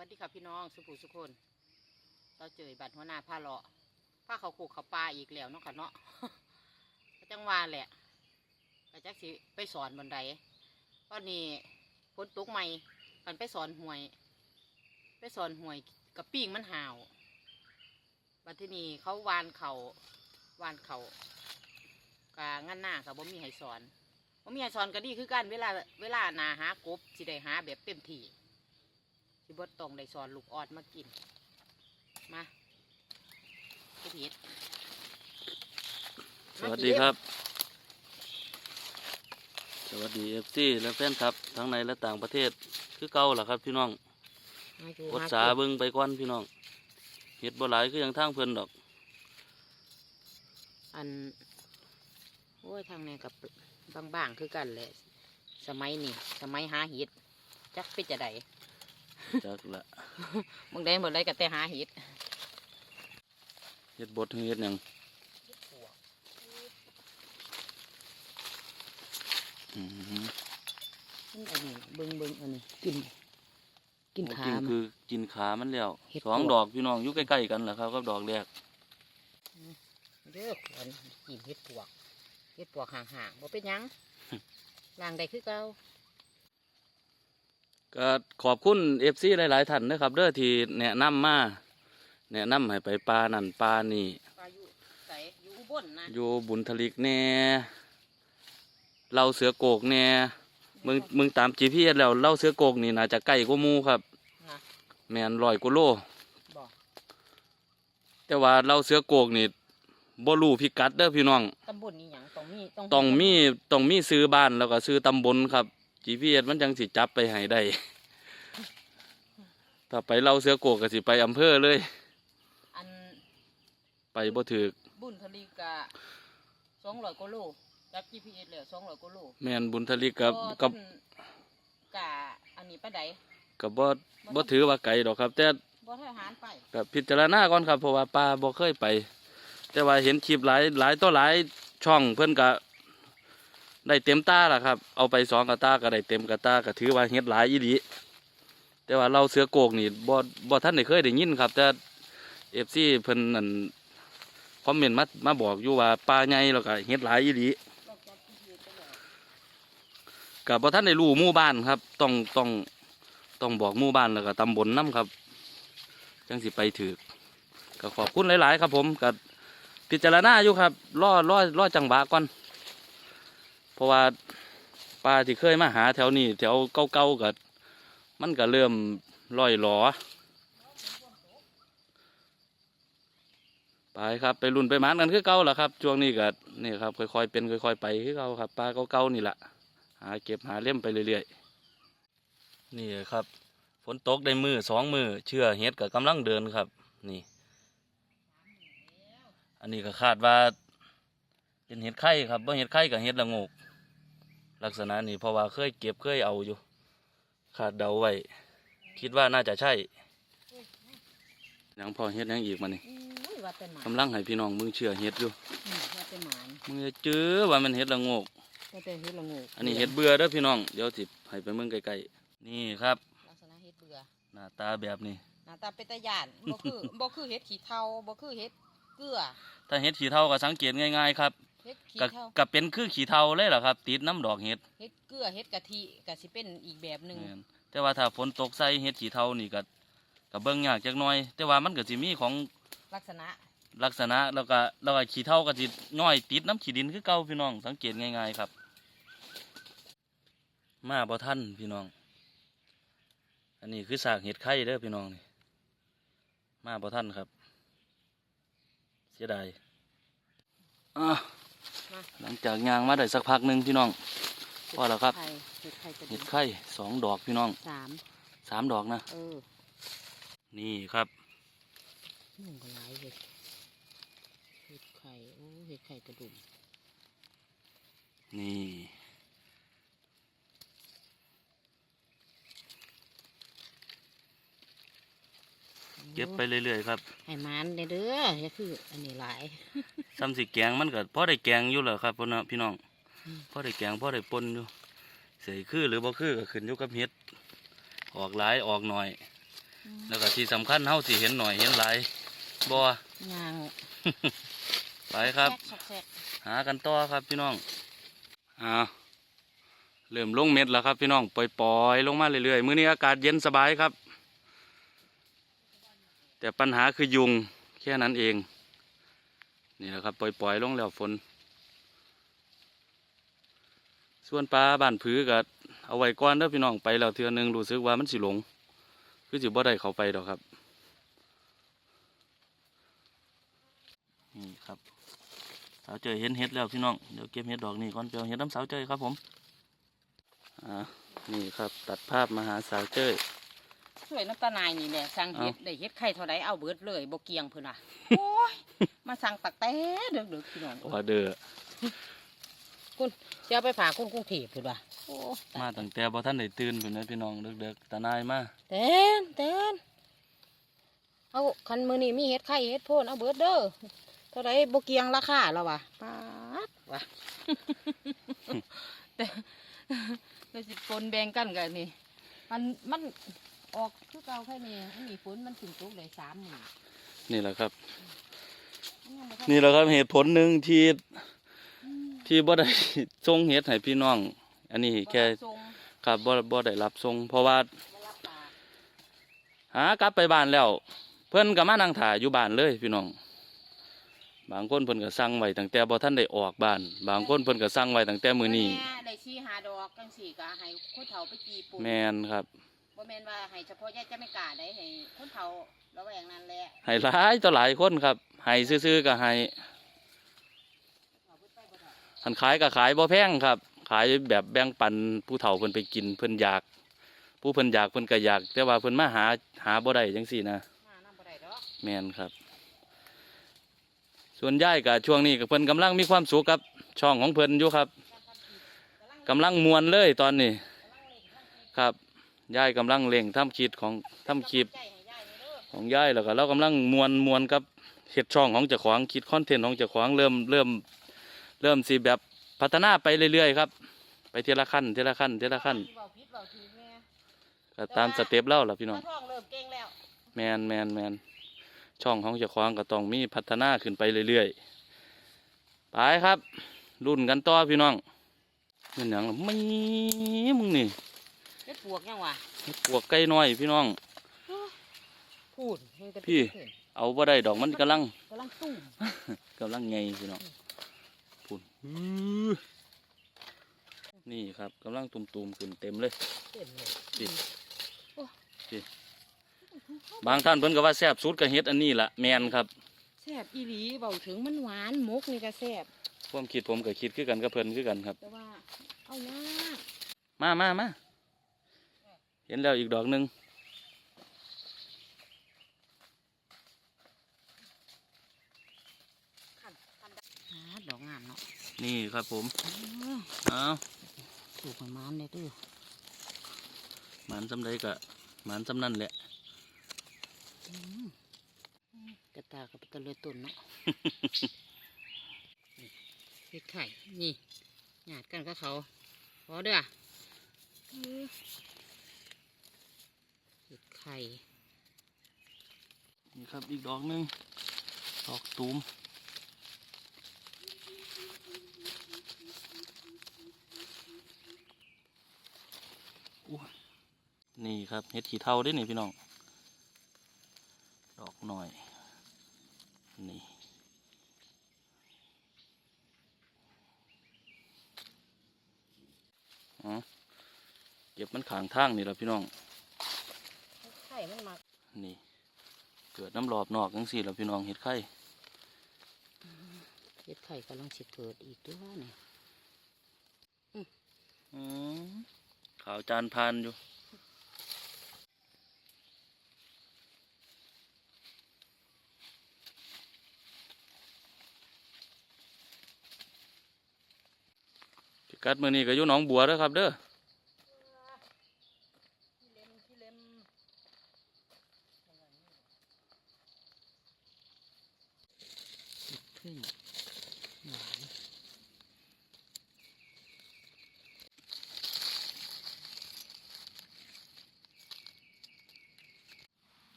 วัสดีค่ะพี่น้องสุภูสุคนเราเจอบัตรหัวหน้าผ้าเลาะผ้าเขาขูกเขาปลาอีกแล้วเนาะค่ะเนาะจังว่าแหละก็จักสิไปสอนบันไดตอนนี้ฝนตกใหม่กันไปสอนหวย ไปสอนหวยกับปิ้งมันห่าวบัดที่นี่เขาวานเขาวานเขากางั้นหน้ากับบ่มีให้สอนบ่มีให้สอนก็ดีคือกันเวลาเวลาหนาหากบสิได้หาแบบเต็มที่ สิบดตรงได้สอนลูกออดมากิน มาเฮ็ดเห็ดสวัสดีครับ สวัสดีเอฟซีและแฟนครับ ทั้งในและต่างประเทศคือเก่าล่ะครับพี่น้องมาอยู่อดหสาเก็บเบิ่งไปก่อนพี่น้องเห็ดบ่หลายคือยังทางเพิ่นดอก อันโอ้ยทางนี้กับบางๆคือกันแหละสมัยนี้สมัยหาเห็ดจักเป็นจะได จักละมึงได้หมดเลยกับแต่หาเห็ดเห็ดบดเห็ดหยังอืมอันนี้เบิ่งเบิ่งอันนี้กิน กินขา กินมันคือกินขามันแล้วเห็ดสองปวกดอกพี่น้องอยู่ใกล้ๆกันแหละครับกับดอกแรกเด้อขวัญกินเห็ดปวกเห็ดปวกห่างๆบ่เป็นหยังล่างได้คือเก่า ก็ขอบคุณเอฟซีหลายๆท่านนะครับ เด้อที่แนะนำมาแนะนำให้ไปปลานั่นปลานี่ปลาอยู่ใส่อยู่อุบลนะอยู่บุญทลิกแน่เล่าเสือโกกแน่มึงมึงตาม GPS แล้วเล่าเสือโกกนี่น่าจะใกล้กว่าหมูครับนะแมนร้อยกว่าโลบอกแต่ว่าเล่าเสือโกกนี่บ่รู้พิกัดเด้อพี่น้องตำบลนี้หยังต้องมีต้องมีต้องมีซื้อบ้านแล้วก็ซื้อตำบลครับ GPS มันจังสิจับไปให้ได้ ถ้าไปเล่าเสือโกกก็สิไปอำเภอเลย อันไปบ่ถึกบุญทลีกะสองร้อยกิโลจับ GPS แล้วสองร้อยกิโลแมนบุญทลิกกับบ่กับท่านกะอันนี้ป้าใดกับบ่บ่ถือว่าไกลดอกครับ แต่บ่ทหารไปกับพิจารณาก่อนครับเพราะว่าป้าบ่เคยไป แต่ว่าเห็นคลิปหลายหลายต่อหลายช่องเพื่อนก็ ได้เต็มตาล่ะครับ เอาไปสองกระตาก็ได้เต็มกระตาก็ถือว่าเฮ็ดหลายอีหลีแต่ว่าเราเสือโกกนี่บ่บ่ท่านได้เคยได้ยินครับ แต่ FC เพิ่นนั่นคอมเมนต์มามาบอกอยู่ว่าปลาใหญ่แล้วก็เฮ็ดหลายอีหลีเราจับบ่ท่านได้รู้หมู่บ้านครับ ต้องต้องต้องบอกหมู่บ้านแล้วก็ตำบลนํครับ จังสิไปถือก็ขอบคุณหลาย ๆ ครับผมก็พิจารณาอยู่ครับรอรอรอจังหวะก่อน เพราะว่าปลาที่เคยมาหาแถวนี้แถวเก่าๆก็มันก็เริ่มลอยหลอไปครับไปรุ่นไปหมานกันคือเก่าแหละครับช่วงนี้ก็นี่ครับค่อยๆเป็นค่อยๆไปคือเก่าครับปลาเก่าๆนี่แหละหาเก็บหาเล่มไปเรื่อยๆนี่ครับฝนตกได้มือสองมือเชื่อเฮ็ดกับกำลังเดินครับ นี่ อันนี้ก็คาดว่าเป็นเห็ดไข่ครับบ่เห็ดไข่กับเห็ดละงก ลักษณะนี้เพราะว่าเคยเก็บเคยเอาอยู่คาดเดาไว้คิดว่าน่าจะใช่ยังพอเห็ดหยังอีกมานี่อุ้ยว่าแต่หมานกำลังให้พี่น้องมึงเชื่อเห็ดอยู่อืมว่าแต่หมานมึงจะเจอว่ามันเห็ดละโงกว่าแต่เฮ็ดละโงูอันนี้เห็ดเบื่อเด้อพี่น้องเดี๋ยวสิให้ไปเมืองใกล้ๆนี่ครับลักษณะเฮ็ดเบื่อหน้าตาแบบนี้หน้าตาเป็นตาย่านบ่คือบ่คือเฮ็ดขี้เถ้าบ่คือเฮ็ดเกลือถ้าเห็ดขี้เท่าก็สังเกตง่ายๆครับ เฮ็ดขี้ก็เถ้าก็เป็นคือขี้เท่าเลยล่ะครับ ติดน้ำดอกเห็ดเฮ็ดเกลือเฮ็ดกะทิก็สิเป็นอีกแบบหนึงแม่นแต่ว่าถ้าฝนตกใส่เห็ดขี้เท่านี่ก็ก็เบิ่งยากจักหน่อย แต่ว่ามันก็สิมีของลักษณะลักษณะแล้วก็แล้วก็ขี้เท่าก็สิย่อยติดน้ำขี้ดินคือเก่าพี่น้อง สังเกตง่ายๆครับ มาบ่ทันพี่น้อง อันนี้คือสากเห็ดไข่เด้อพี่น้องนี่มาบ่ทันครับ เสียดายอะมา หลังจากยางมาได้สักพักหนึ่งพี่น้องพอแล้วครับไข่เฮ็ดไข่กระเห็ดิ่ดงไข่สองดอกพี่น้องสามสามดอกนะเออนี่ครับนุ่งก็หลายเฮ็ดเฮ็ดไข่โอ้เฮ็ดไข่กระดุมนี่เก็บไปเรื่อยๆครับ ให้มันเด้อเด้ออย่าคืออันนี้หลาย ซ้ำสิแกงมันก็พอได้แกงอยู่แหละครับพ่อนะพี่น้องอืมพอได้แกงพอได้ปนอยู่เสียคือหรือบ่คือก็ขึ้นอยู่กับเห็ดออกหลายออกหน่อย แล้วก็ที่สำคัญเฮาสิเห็นหน่อยเห็นหลายบ่ยางไปครับแซกแซกหากันต่อครับพี่น้องอ้าวเริ่มลงเม็ดแล้วครับพี่น้องปล่อยๆลงมาเรื่อยๆมื้อนี้อากาศเย็นสบายครับ แต่ปัญหาคือยุงแค่นั้นเอง นี่แหละครับปล่อยๆลงแล้วฝน ส่วนปลาบ้านผือก็เอาไว้ก่อนเด้อพี่น้องไปแล้วเทื่อหนึงรู้สึกว่ามันสิหลง คือสิบ่ได้เขาไปดอกครับ นี่ครับสาวเจยเห็นเห็ดแล้วพี่น้องเดี๋ยวเก็บเห็ดดอกนี่ก่อนเปียวเห็ดน้ำสาวเจยครับผมอ่านี่ครับตัดภาพมาหาสาวเจย สวยน้ำตาลายนี่แหละสั่งเฮ็ดเอ้าได้เฮ็ดไข่เท่าไดเอาเบิดเลยบ่เกียงเพิ่นว่ะโอ้ยมาสั่งตักแต่ดึกๆพี่น้องออเดอร์คุณสิเอาไปฝากคนกรุงเทพเพิ่นว่ะโอ้ตายมาตั้งแต่บ่ท่านได้ตื่นเพิ่นนะพี่น้องเด็กๆตานายมาเต้นเต้นเอาคันมือนี่มีเฮ็ดไข่เฮ็ดโพนเอาเบิดเด้อเท่าไรบเกียงราคาแล้ววะป๊าดวะแต่เราสิปนแบ่งกันกันนี่มันมัน ออกคือเก่าแค่นี้มันมีฝนมันถึงตกได้สามหมื่นนี่แหละครับมันยังบ่ทันี่แหละครับเหตุผลหนึ่งที่ที่บ่ได้ส่งเห็ดให้พี่น้อง อันนี้แค่บ่รับส่งครับบ่บ่ได้รับส่งเพราะว่าบ่รับปากหากลับไปบ้านแล้ว เพิ่นก็มานั่งถ่ายอยู่บ้านเลยพี่น้อง บางคนเพิ่นก็สั่งไว้ตั้งแต่บ่ทันได้ออกบ้าน บางคนเพิ่นก็สั่งไว้ตั้งแต่มื้อนี้แม่ได้ชี้หาดอกจังสี่ก็ให้คนเฒ่าไปจีปูแมนครับ บ่แม่นว่าให้เฉพาะญาติจะไม่กล้าได้ให้คนเฒ่าระแวงนั้นแหละให้หลายต่อหลายคนครับให้ซื้อๆก็ให้เอาเบิดไปบ่ได้คันขายก็ขายบ่แพงครับ ขายแบบแบ่งปันผู้เฒ่าเพิ่นไปกินเพิ่นอยาก ผู้เพิ่นอยากเพิ่นก็อยาก แต่ว่าเพิ่นมาหาหาบ่ได้จังซี่นะมานํบ่ได้ดอกแม่นครับ ส่วนยายก็ช่วงนี้ก็เพิ่นกำลังมีความสุขกับ ช่องของเพิ่นอยู่ครับกำลังมวนเลยตอนนี้ครับ ยายกำลังเร่งทำคลิปของทำคลิปใจให้ยายนี่เด้อของยายแล้วก็เรากำลังมวนมวนกับเฮ็ดช่องของเจ้าของคิดคอนเทนต์ของเจ้าของเริ่มเริ่มเริ่มสิแบบพัฒนาไปเรื่อยๆครับ ไปทีละขั้นทีละขั้นทีละขั้นเว้าผิดเว้าถูกแม่ก็ตามสเต็ปเล่าล่ะพี่น้องตาท้องเริ่มเก่งแล้วแมนแมนแมนช่องของเจ้าของก็ต้องมีพัฒนาขึ้นไปเรื่อยๆไปครับรุ่นกันต่อพี่น้องเป็นหยังล่ะไม่มึงนี่ เฮ็ดปวกยังวะปวกไก่น้อยพี่น้องพูดเห็นกระพี่ขึ้นเอาบ่ได้ดอกมันกำลังกำลังตุ้มกำลังไงพี่น้องพูนนี่ครับกำลังตุ่มๆขึ้นเต็มเลยเต็มเลยดิบางท่านเพิ่นก็ว่าแซ่บสุดก็เฮ็ดอันนี้ล่ะแมนครับแซ่บอีหลีเบาถึงมันหวานมุกนี่ก็แซ่บความคิดผมก็คิดคือกันกับเพิ่นคือกันครับแต่ว่าเอายากมามามา เห็นแล้วอีกดอกหนึ่งขันขันได้หาดอกงามเนาะ นี่ครับผมอ้าวเอาสูบประมาณเลยตื้อหมันสำใดกะหมันสำนั่นแหละอืมกระตากับตะเลยตุนเนาะนี่เห็ดไข่ นี่หยาดกันกับเขาพอเด้ออือเห็ด ไข่นี่ครับอีกดอกหนึ่งดอกตูมนี่ครับเห็ดขี้เท่าด้วยนี่พี่น้อง ดอกหน่อย นี่อ๋อเก็บมันขางทางนี่แหละพี่น้อง เห็ดไข่มันมา นี่ เกิดน้ำรอบนอกจังสี่แหล้วพี่น้องเห็ดไข่เห็ดไข่กำลังสิเกิดอีกด้วยเนี่ยอืมขาวจานพานอยู่พิกัดมือนี้ก็อยู่หนองบัวเด้อครับเด้อ พี่เล็มพี่เล็มพึ่งหวาน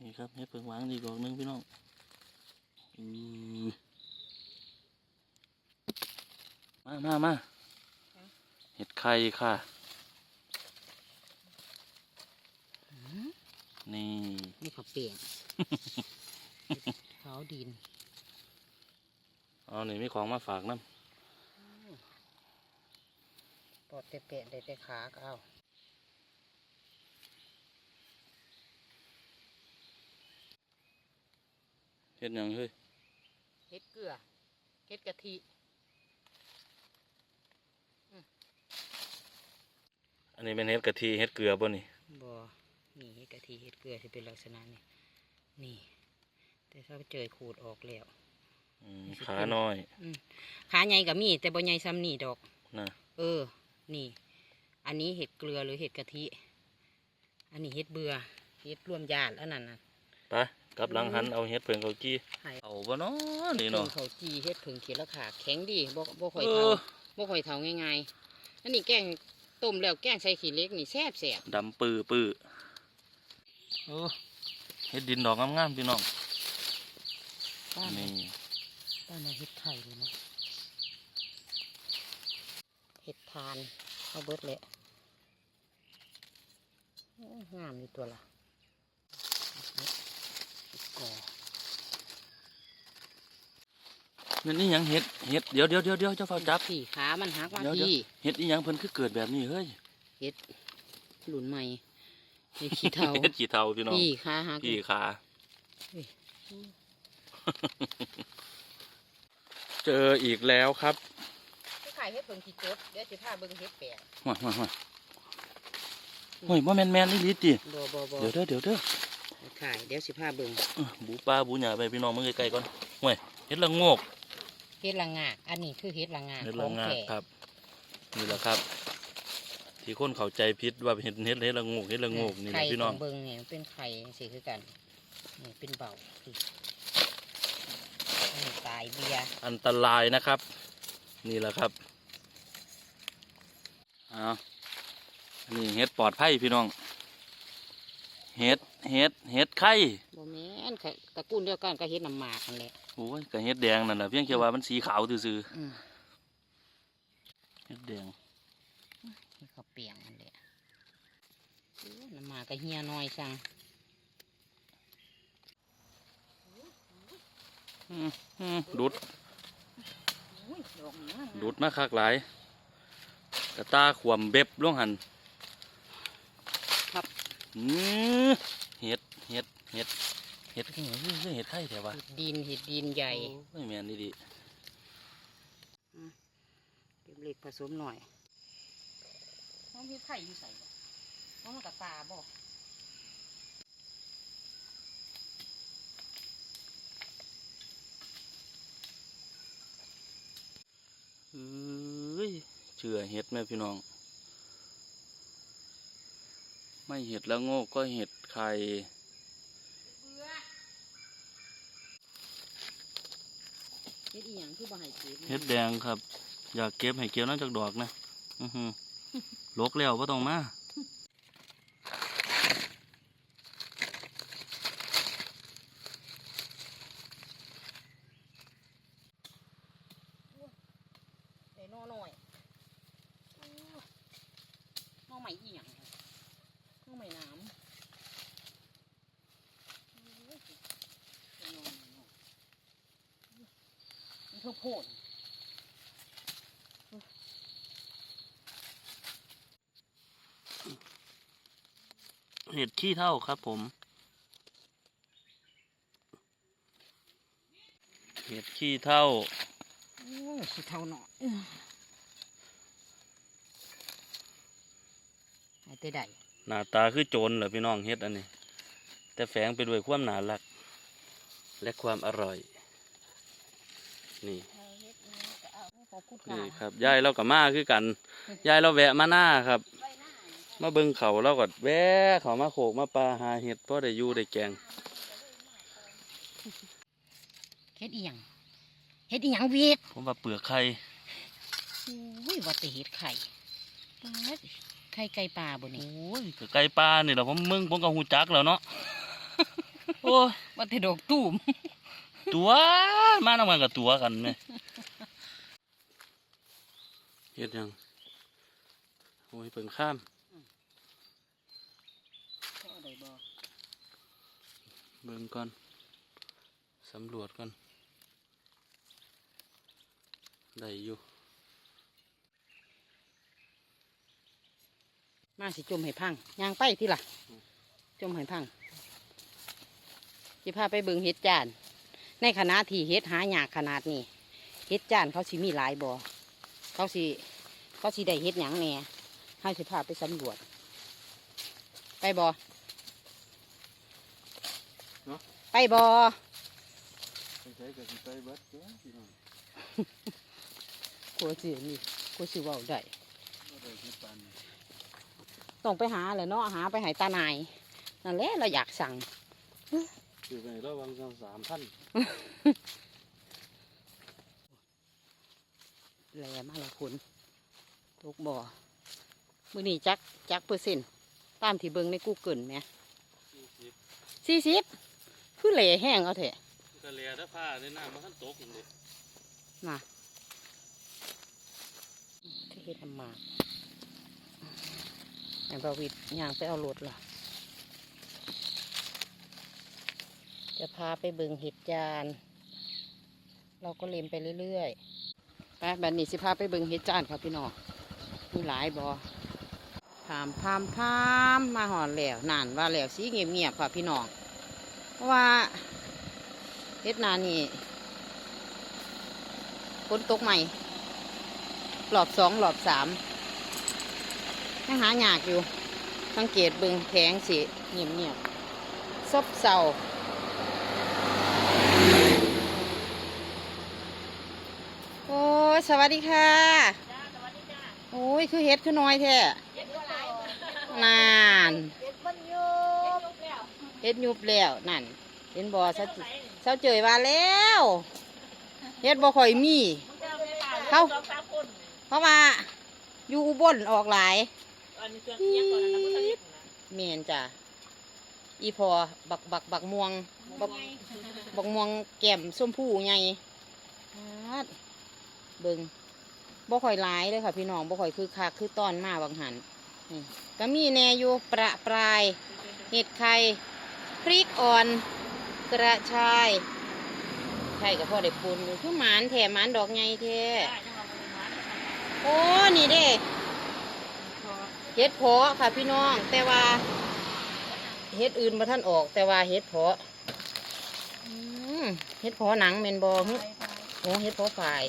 นี่ ครับเฮ็ดเพิ่งวางอีกดอกหนึงพี่น้องอือมามามาเห็ดไข่ค่ะ นี่นี่เขาเปลี่ยนเขาดินเอานี่มีของมาฝากน้ปอดแต่เปลี่ยนได้แต่ขาก็เอา เฮ็ดหยังเฮ้ยเฮ็ดเกลือเฮ็ดกะทิอันนี้เป็นเฮ็ดกะทิเฮ็ดเกลือบ่นี่บ่นี่เฮ็ดกะทิเฮ็ดเกลือที่เป็นลักษณะนี้นี่ แต่ถ้าเจอขูดออกแล้วอืมขาน้อยขาใหญ่ก็มี แต่บ่ใหญ่ซ้ำนี่ดอก นะเออ นี่ อันนี้เห็ดเกลือหรือเห็ดกะทิ อันนี้เห็ดเบื่อ เห็ดรวมญาติแล้วนั่นน่ะ ไปกลับหลังหันเอาเฮ็ดเพิ่งเขากี้ให้เอาบ่เนาะนี่เพิ่เนาะงเขาจีเห็ดผึ่งเขียนราคาแข็งดีบ่บ่ค่อยเอเท่าอบ่ค่อยเท่าง่ายๆอันนี้แกงต้มแล้วแกงใส่ขี้เหล็กนี่แซ่บแซ่บดำปื้อปื้อโอ้เฮ็ดดินดอกงามๆพี่น้องบ้านนี่บ้านเราเห็ดไข่เลยเนาะเห็ดทานเอาเบิดเลยโอ้งามอยู่ตัวละเห็ด ก่อนั่นนี่หยังเฮ็ดเฮ็ดเดี๋ยวเดี๋ยวเดี๋ยวเดี๋ยวเจ้าเฝ้าจับสี่ขา มันหักมาเดี๋ยวเดี๋ยวที่เฮ็ดอีหยังเพิ่นคือเกิดแบบนี้เฮ้ยเฮ็ดหลุนใหม่เฮ็ดขี้เทาเฮ็ดขี้เฒ่าพี่น้องพี่ขาหักพี่ขาเฮ้ยเจออีกแล้วครับคือขายเฮ็ดเพิ่งขี้จดเดี๋ยวสิพาเบิ่งเฮ็ดแปลกห่วยห่วยห่วยห่วยบ่แม่นแม่นอีหลีติบ่บ่บ่เดี๋ยวเด้อเดี๋ยวเด้อ ขายเดี๋ยวสิพาเบิ่งเออบูปลาบูหยาไปพี่น้องมึงใกล้ๆก่อนห่วยเฮ็ดละโงกเฮ็ดละงากอันนี้คือเฮ็ดละงากเฮ็ดขละองงาแท้ครับ นี่แหละครับ ที่คนเข้าใจผิดว่าเฮ็ดเฮ็ดเฮ็ดละโงกเฮ็ดละโงกนี่แหไข่ละพี่น้องขเบิ่งเนี่ยมันเป็นไข่สิคือกันนี่เป็นเบาสิอันนี้ตายเบียร์อันตรายนะครับ นี่แหละครับเอานี่เฮ็ดปลอดภัยพี่น้อง เฮ็ดเฮ็ดเฮ็ดไข่บ่แม่นไข่ตระกูลเดียวกันก็เฮ็ดน้ำหมากนั่นแหละโอ้ยก็เฮ็ดแดงนั่นน่ะเพียงแค่ว่ามันสีขาวซื่ออืมๆเฮ็ดแดงเฮ็ดข้าวเปียงนั่นแหละโอ้ยน้ำหมากก็เฮียน้อยสั่งอืมอืมดูดอุ้ยดอกนี้งามดูดมาคักหลายกระตาขวมเบ็บลงหันครับอืม เห็ดเห็ดเห็ดเห็ดที่ไหนคือเห็ดไข่แต่ว่าเห็ดดินเห็ดดินใหญ่ไม่แม่นดีดีเก็บเล็กผสมหน่อยน้องเห็ดไข่อยู่ใส่บ่น้องมันกับตาบ่เอ้ยเชื่อเห็ดแม่พี่น้อง ไม่เห็ดแล้วโง่ก็เห็ดไข่เบื่อเฮ็ดอีหยังคือบ่ให้เก็บเห็ดแดงครับ อยากเก็บให้เก็บน้ำจากดอกนะอือหือลกแล้วก็ต้องมาได้นอหน่อยโอ้นอใหม่อีหยัง ครับนอใหม่น้ำโอ้ยเป็นนอใหม่เนาะมันคือโพดเห็ดขี้เท่าครับผม เห็ดขี้เท่าโอ้เท่าหน่อยหายไปได้ หน้าตาคือโจรเหรอพี่น้องเฮ็ดอันนี้ แต่แฝงไปด้วยความน่ารัก และความอร่อย นี่ขอบคุณนี่ค่ะครับยายเรากับมาคือกันยายเราแวะมาหน้าครับ มาเบิ่งเขาเราก็แวะเขามาโขกมาปลาหาเห็ดพอได้อยู่ได้แกงเฮ็ดอีหยังเฮ็ดอีหยังเวีดผมว่าเปลือกไข่อุ้ยว่าแต่เฮ็ดไข่ปาด ไข่ไก่ปลาบ่โอนี่้ยก็ไก่ปลานี่แหละผมมึงผมก็หูจักแล้วเนาะโอ้ยว่าแต่ดอกตูมตัวมานำกันกับตัวกันแม่เฮ็ดหยังโอ้ยเพิ่งข้ามเบิ่งก่อนสำรวจก่อนได้อยู่ มาสิจมให้พังย่างไปที่ล่ะ จมให้พังจะพาไปเบิ่งเฮ็ดจาน ในขณะที่เฮ็ดหายากขนาดนี้เฮ็ดจานเขาสิมีหลายบ่เขาสิเขาสิได้เฮ็ดหยังแหน่ให้สิพาไปสำรวจ ไปบ่เนาะไปบ่ไปใช้กับไปเบิดตัวพี่น้องกลัวสินี่กลัวสิเว้าได้บ่ได้ที่ปานนี้ ต้องไปหาแหละเนาะหาไปใหายตานายนั่นแหละเราอยากสั่งคือไประวังสามพันแหลมาละคุณทุกบ่อมือนี้จักจักเปอร์เซ็นต์ตามที่เบิ่งในกูเกิลไหมสี่สิบสี่สิบคือแหล่แห้งเอาเถอะกะเลียถ้าผ้าในน้ำมันขั้นตกเลยน่ะที่เฮ็ดทำมา ไอ้บาวิดย่างไปเอารถล่ะ จะพาไปเบิงเห็ดจาน เราก็เล็มไปเรื่อยๆ ไปบัดนี้สิพาไปเบิงเห็ดจานครับพี่น้อง มีหลายบอพามพามพามมาหอนแล้วนานว่าแล้วสีเงียบๆค่ะพี่น้อง เพราะว่าเห็ดนานี่ฝนตกใหม่หลอบสองหลอบสาม ยังหายากอยู่ สังเกตเบิ่งแทงสิเงียบๆซบเศร้าโอ้ยสวัสดีค่ะโอ้ยคือเฮ็ดคือน้อยแท้นานเฮ็ดยุบแล้วนั่น เห็นบ่เสาเสาเจยว่าแล้วเฮ็ดบ่ค่อยมีเขาเพราะว่าอยู่อุบลออกหลาย เมียนจ้ะอีพอบักบักบักม่วง บักบักม่วงแก้มส้มผู้ใหญ่ฮัดเบิงบ่ค่อยหลายเลยค่ะพี่น้องบ่ค่อยคือคักคือตอนมาบางหันนี่ก็มีแนอยู่ประปราย เห็ดไข่พริกอ่อนกระชายไข่กับพ่อได้ปุนอยู่คือหมานแถมหมานดอกไงแท้โอ้นี่เด้ เห็ดเพาะค่ะพี่น้อง แต่ว่าเห็ดอื่นมาท่านออก แต่ว่าเห็ดเพาะอืมเห็ดเพาะหนังเมนบอโอ้เห็ดเพาะฝ่าย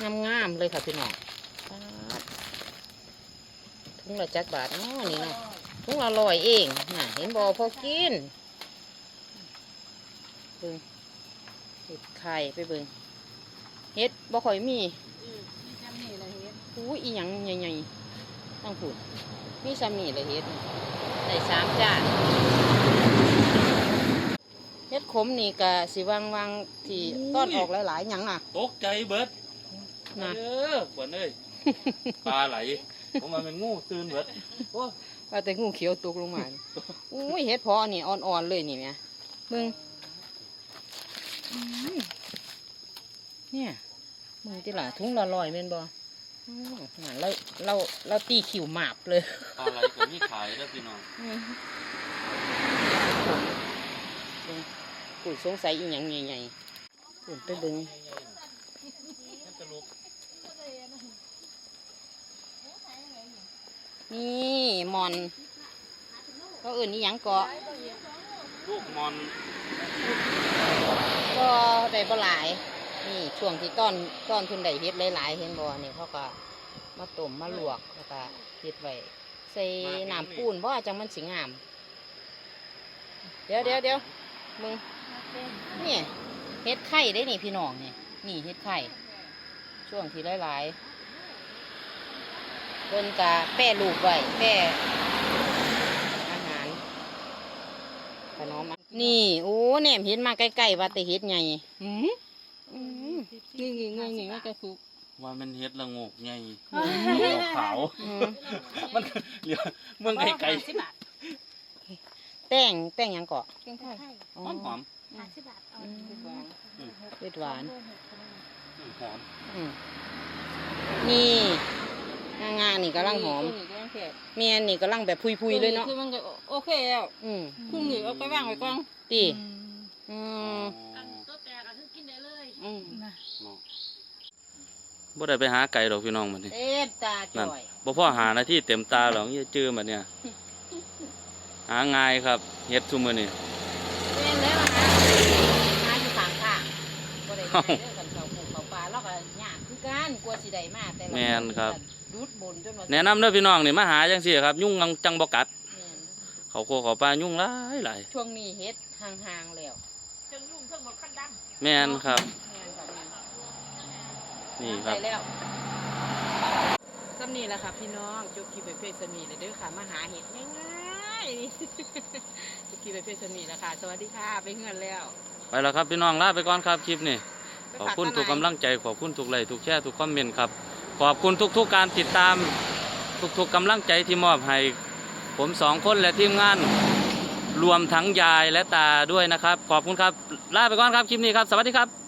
งามงามๆเลยค่ะพี่น้องป๊าดถุงละจักบาทเนาะนี่เนาะถุงละลอยเองน่ะเห็นบอพอกินเบิ่งเห็ดไข่ไปเบิ่งเห็ดบ่ค่อยมีอู้อีหยังใหญ่ๆ ต้องพูดมีซ้ำนี่เลยเห็ดได้สามจานเห็ดขมนี่กะสิวางวางๆที่ต้อนออกหลายๆหยังอะ ตกใจเบิดน่ะเออขวัญเอ้ยปลาไหลผมมาเป็นงูตื่นเบิดโอ้ยว่าแต่งูเขียวตกลงมานี่อุ้ยเฮ็ดเพอนี่อ่อนๆเลยนี่แม่มึงอืมเนี่ยมึงจิล่ะถุงละลอยแม่นบ่อืมน่ะ เราเราเราตีขิวหมาบเลยปลาไหลก็มีขายแล้วพี่น้องอืมเบิ่งกูสงสัยอีหยังใหญ่ๆกูไปเบิ่งนั่นตลกนี่หมอนเขาเอื่นนี่ยังเกาะลูกมอนก็ได้บ่หลาย นี่ช่วงที่ต้อนต้อนเพิ่นได้เฮ็ดหลายๆเห็นบ่นี่เขาก็มาต้มมาลวกแล้วก็เฮ็ดไว้ใส่น้ำปูนบ่จังมันสิงาม เดี๋ยวเดี๋ยวเดี๋ยวมึงนี่เฮ็ดไข่ได้นี่พี่น้องนี่นี่เฮ็ดไข่ ช่วงที่หลายๆเพิ่นก็แป้รูปไว้แป้อาหารขนมอันนี่โอ้แหนมเห็นมาใกล้ๆว่าแต่เฮ็ดไงอืม อืมนี่นี่นี่นี่ว่าจะสุกว่ามันเฮ็ดละโงกไงละโงกขาวอืมมันเหลียวเมืองไกลแแต่งแต่งหยังเกาะเก่งไทยหอมหอมห้าสิบบาทเอาอืมสิบบาทเผ็ดหวานหอมอืมนี่งางานี่กำลังหอมนี่กำลังเผ็ดเมียนนี่กำลังแบบพุยๆเลยเนาะคือมันก็โอเคแล้วอืมพรุ่งนี้เอาไปวางไว้ก่อนตีอืม อันตัวแตกก็คือกิ นได้เลยอืมบ่ได้ไปหาไก่ดอกพี่น้องมันนี่เต็มตาจ่อยบ่พอหาหน้าที่เต็มตาหรอกนี่จื้อมาเนี่ย หาง่ายครับเฮ็ดซุมื้อนี้เม่นแล้วนะหาอยู่ข้างข้างบ่ได้ไปไหนเด้อกันเขาปลูกเขาปลาแล้วก็ยากคือกันกลัวสิได้มาแต่ละแม่นครับ ดูดบนจนว่าแนะนำเด้อพี่น้องนี่มาหาจังซี่ครับ ยุ่งจังบ่กัด แม่นเขาโคเขาปลายุ่งหลายหลายช่วงนี้เฮ็ดห่างๆแล้วจนยุ่งเพิ่งหมดขั้นดแม่นครับ แม่นครับแม่น นี่ครับไปแล้วก็นี่แหละค่ะพี่น้องจบคลิปไปเพชรสมีเลยเด้อค่ะมาหาเห็ดง่ายๆนี่ จบคลิปไปเพชรสมีแล้วค่ะ สวัสดีค่ะไปเฮือนแล้ว ไปแล้วครับพี่น้องลาไปก่อนครับคลิปนี้ไปขอบฝากคุณทนายทุกกำลังใจขอบคุณทุกไลค์ทุกแชร์ทุกคอมเมนต์ครับ ขอบคุณทุกๆการติดตาม ทุกๆกำลังใจที่มอบให้ ผมสองคนและทีมงานรวมทั้งยายและตาด้วยนะครับ ขอบคุณครับลาไปก่อนครับคลิปนี้ครับ สวัสดีครับ